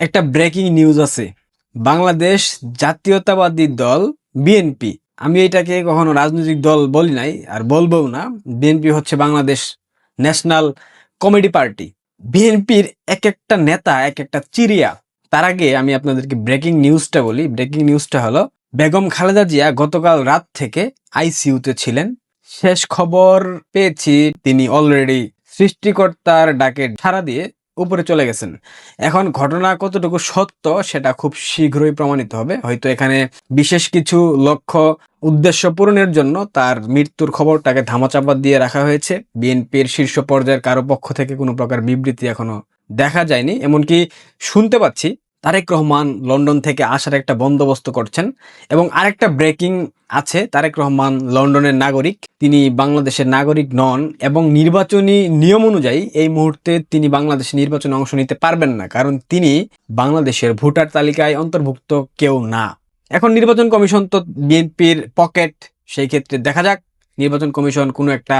একটা breaking news আছে। বাংলাদেশ জাতীয়তাবাদী দল বিএনপি আমি এটাকে কখনো রাজনৈতিক দল বলি নাই, আর বলব না। বিএনপি হচ্ছে বাংলাদেশ ন্যাশনাল কমেডি পার্টি। বিএনপির এক একটা নেতা, এক একটা চিরিয়া তার আগে আমি আপনাদেরকে ব্রেকিং নিউজটা বলি। ব্রেকিং নিউজটা হলো, বেগম খালেদা জিয়া গতকাল রাত থেকে আইসিইউতে ছিলেন। শেষ খবর পেয়েছি, তিনি অলরেডি সৃষ্টিকর্তার ডাকে সাড়া দিয়ে উপরে চলে গেছেন। এখন ঘটনা কতটুকু সত্য সেটা খুব শীঘ্রই প্রমাণিত হবে। হয়তো এখানে বিশেষ কিছু লক্ষ্য, উদ্দেশ্য পূরণের জন্য তার মৃত্যুর খবরটাকে ধামাচাপা দিয়ে রাখা হয়েছে। বিএনপির শীর্ষ পর্যায়ের কারও পক্ষ থেকে কোনো প্রকার বিবৃতি এখনও দেখা যায়নি। এমনকি শুনতে পাচ্ছি তারেক রহমান লন্ডন থেকে আসার একটা বন্দোবস্ত করছেন এবং আরেকটা ব্রেকিং আছে, তারেক রহমান লন্ডনের নাগরিক। তিনি বাংলাদেশের নাগরিক নন এবং নির্বাচনী নিয়ম অনুযায়ী এই মুহূর্তে তিনি বাংলাদেশে নির্বাচনে অংশ নিতে পারবেন না, কারণ তিনি বাংলাদেশের ভোটার তালিকায় অন্তর্ভুক্ত কেউ না। এখন নির্বাচন কমিশন তো বিএনপির পকেট, সেই ক্ষেত্রে দেখা যাক। নির্বাচন কমিশন কোনো একটা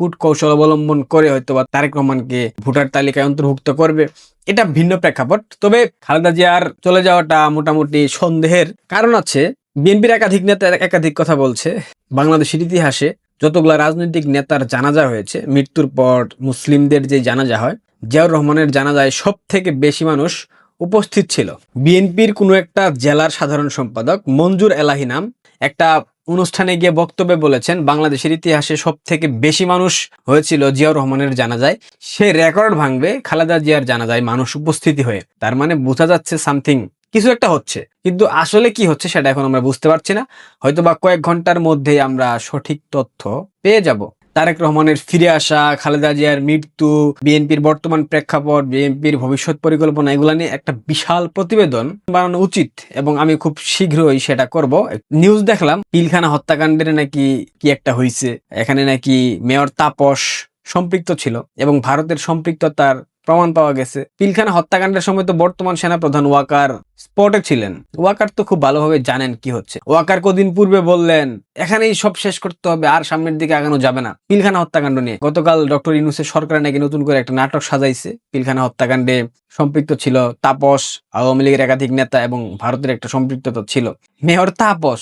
কূট কৌশল অবলম্বন করে হয়তো বা তারেক রহমানকে ভোটার তালিকায় অন্তর্ভুক্ত করবে। এটা ভিন্ন প্রেক্ষাপট। তবে খালেদা জিয়ার চলে যাওয়াটা মোটামুটি সন্দেহের। কারণ আছে, বিএনপির একাধিক নেতা একাধিক কথা বলছে। বাংলাদেশের ইতিহাসে যতগুলা রাজনৈতিক নেতার জানাজা হয়েছে, মৃত্যুর পর মুসলিমদের যে জানাজা হয়, জিয়াউর রহমানের জানাজায় সব থেকে বেশি মানুষ উপস্থিত ছিল। বিএনপির কোনো একটা জেলার সাধারণ সম্পাদক মঞ্জুর এলাহি নাম, একটা অনুষ্ঠানে গিয়ে বক্তব্যে বলেছেন, বাংলাদেশের ইতিহাসে সব থেকে বেশি মানুষ হয়েছিল জিয়াউর রহমানের জানাজায়। সে রেকর্ড ভাঙবে খালেদা জিয়ার জানাজায় মানুষ উপস্থিতি হয়ে। তার মানে বোঝা যাচ্ছে সামথিং, কিছু একটা হচ্ছে। কিন্তু আসলে কি হচ্ছে সেটা এখন আমরা বুঝতে পারছি না। হয়তো বা কয়েক ঘণ্টার মধ্যেই আমরা সঠিক তথ্য পেয়ে যাব। তারেক রহমানের ফিরে আসা, খালেদা জিয়ার মৃত্যু, বিএনপির বর্তমান প্রেক্ষাপট, বিএনপির ভবিষ্যৎ পরিকল্পনা, এগুলো নিয়ে একটা বিশাল প্রতিবেদন বানানো উচিত এবং আমি খুব শীঘ্রই সেটা করব। নিউজ দেখলাম, পিলখানা হত্যাকাণ্ডের নাকি কি একটা হয়েছে এখানে নাকি মেয়র তাপস সম্পৃক্ত ছিল এবং ভারতের সম্পৃক্ততার প্রমাণ পাওয়া গেছে। পিলখানা হত্যাকাণ্ডের সময় তো বর্তমান সেনাপ্রধান ওয়াকার স্পটে ছিলেন। ওয়াকার তো খুব ভালোভাবে জানেন কি হচ্ছে। ওয়াকার কদিন পূর্বে বললেন, এখানেই সব শেষ করতে হবে, আর সামনের দিকে আগানো যাবে না। পিলখানা হত্যাকাণ্ড নিয়ে। গতকাল ডক্টর ইনুসের সরকার নাকি নতুন করে একটা নাটক সাজাইছে। পিলখানা হত্যাকাণ্ডে সম্পৃক্ত ছিল তাপস, আওয়ামী লীগের একাধিক নেতা এবং ভারতের একটা সম্পৃক্ততা ছিল। মেয়র তাপস,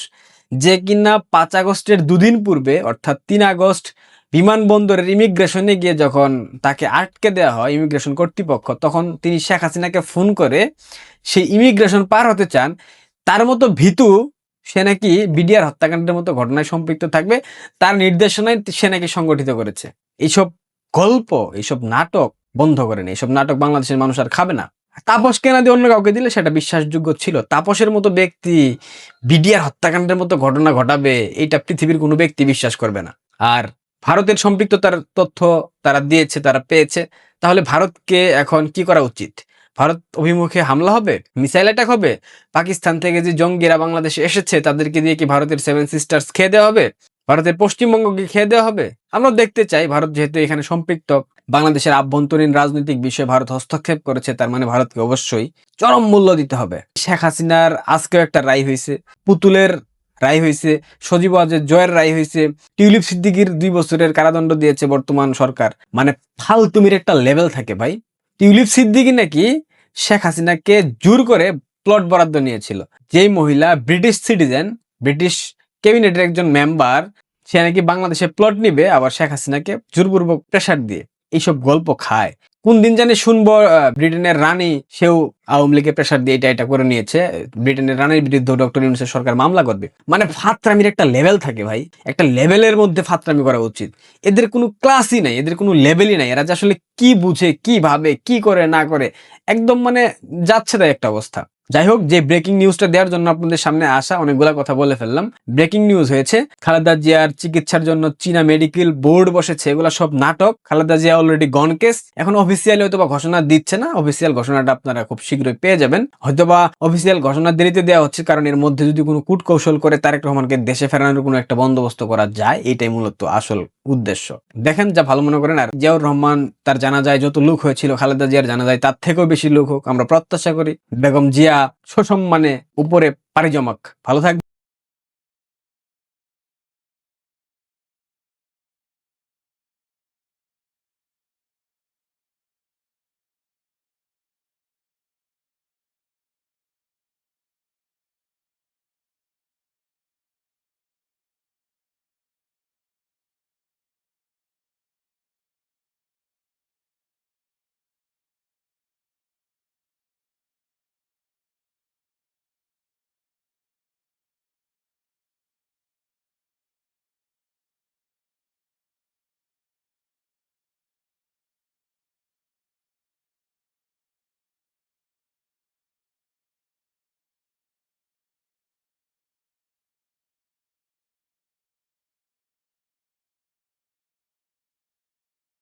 যে কিনা পাঁচ আগস্টের দুদিন পূর্বে, অর্থাৎ তিন আগস্ট বিমানবন্দরের ইমিগ্রেশনে গিয়ে যখন তাকে আটকে দেওয়া হয় ইমিগ্রেশন কর্তৃপক্ষ, তখন তিনি শেখ হাসিনাকে ফোন করে সেই ইমিগ্রেশন পার হতে চান। তার মতো ভীতু সে নাকি বিডিআর হত্যাকাণ্ডের মতো ঘটনায় সম্পৃক্ত থাকবে, তার নির্দেশনায় সে নাকি সংগঠিত করেছে। এইসব গল্প এইসব নাটক বন্ধ করেন। এইসব নাটক বাংলাদেশের মানুষ আর খাবে না। তাপস কেনা দিয়ে অন্য কাউকে দিলে সেটা বিশ্বাসযোগ্য ছিল। তাপসের মতো ব্যক্তি বিডিআর হত্যাকাণ্ডের মতো ঘটনা ঘটাবে এটা পৃথিবীর কোনো ব্যক্তি বিশ্বাস করবে না। আর ভারতের সম্পৃক্ততার তথ্য তারা দিয়েছে, তারা পেয়েছে। তাহলে ভারতকে এখন কি করা উচিত? ভারত অভিমুখে হামলা হবে? মিসাইল অ্যাটাক হবে? পাকিস্তান থেকে যে জঙ্গিরা বাংলাদেশে এসেছে, তাদেরকে দিয়ে কি ভারতের সেভেন সিস্টার্স খেয়ে দেওয়া হবে? ভারতের পশ্চিমবঙ্গকে খেয়ে দেওয়া হবে? আমরা দেখতে চাই, ভারত যেহেতু এখানে সম্পৃক্ত, বাংলাদেশের আভ্যন্তরীণ রাজনৈতিক বিষয়ে ভারত হস্তক্ষেপ করেছে, তার মানে ভারতকে অবশ্যই চরম মূল্য দিতে হবে। শেখ হাসিনার আজকেও একটা রায় হয়েছে, পুতুলের রায় হয়েছে, সজীব ওয়াজের জয়ের রায় হয়েছে। টিউলিপ সিদ্দিকির দুই বছরের কারাদণ্ড দিয়েছে বর্তমান সরকার। মানে ফালতুমির একটা লেভেল থাকে ভাই। টিউলিপ সিদ্দিকি নাকি শেখ হাসিনাকে জোর করে প্লট বরাদ্দ নিয়েছিল। যেই মহিলা ব্রিটিশ সিটিজেন ব্রিটিশ ক্যাবিনেটের একজন মেম্বার সে নাকি বাংলাদেশে প্লট নিবে, আবার শেখ হাসিনাকে জোরপূর্বক প্রেশার দিয়ে। এইসব গল্প খায়। কোন দিন জানি শুনব ব্রিটেনের রানী, সেও আওয়ামী লীগের প্রেশার দিয়ে এটা এটা করে নিয়েছে। ব্রিটেনের রানীর বিরুদ্ধে ডক্টর ইউনুসের সরকার মামলা করবে। মানে ফাতরামির একটা লেভেল থাকে ভাই। একটা লেভেলের মধ্যে ফাতরামি করা উচিত। এদের কোনো ক্লাসই নাই, এদের কোনো লেভেলই নাই। এরা যে আসলে কি বুঝে, কি ভাবে, কি করে, না করে, একদম মানে যাচ্ছে তাই একটা অবস্থা। যাই হোক, যে ব্রেকিং নিউজটা দেওয়ার জন্য আপনাদের সামনে আসা, অনেকগুলা কথা বলে ফেললাম। ব্রেকিং নিউজ হয়েছে, খালেদা জিয়ার চিকিৎসার জন্য চীনা মেডিকেল বোর্ড বসেছে। এগুলা সব নাটক। Khaleda Zia already gone case এখন অফিসিয়ালি হয়তো বা ঘোষণা দিচ্ছে না। অফিসিয়াল ঘোষণাটা আপনারা খুব শীঘ্রই পেয়ে যাবেন। হয়তো বা অফিসিয়াল ঘোষণা দেরিতে দেওয়া হচ্ছে, কারণ এর মধ্যে যদি কোনো কূট কৌশল করে তারেক রহমানকে দেশে ফেরানোর কোনো একটা বন্দোবস্ত করা যায়, এটাই মূলত আসল উদ্দেশ্য। দেখেন যা ভালো মনে করেন, আর জিয়াউর রহমান তার জানা যায় যত লোক হয়েছিল, খালেদা জিয়ার জানা যায় তার থেকেও বেশি লোক হোক, আমরা প্রত্যাশা করি। বেগম জিয়া সসম্মানে উপরে পারি জমাক। ভালো থাকবে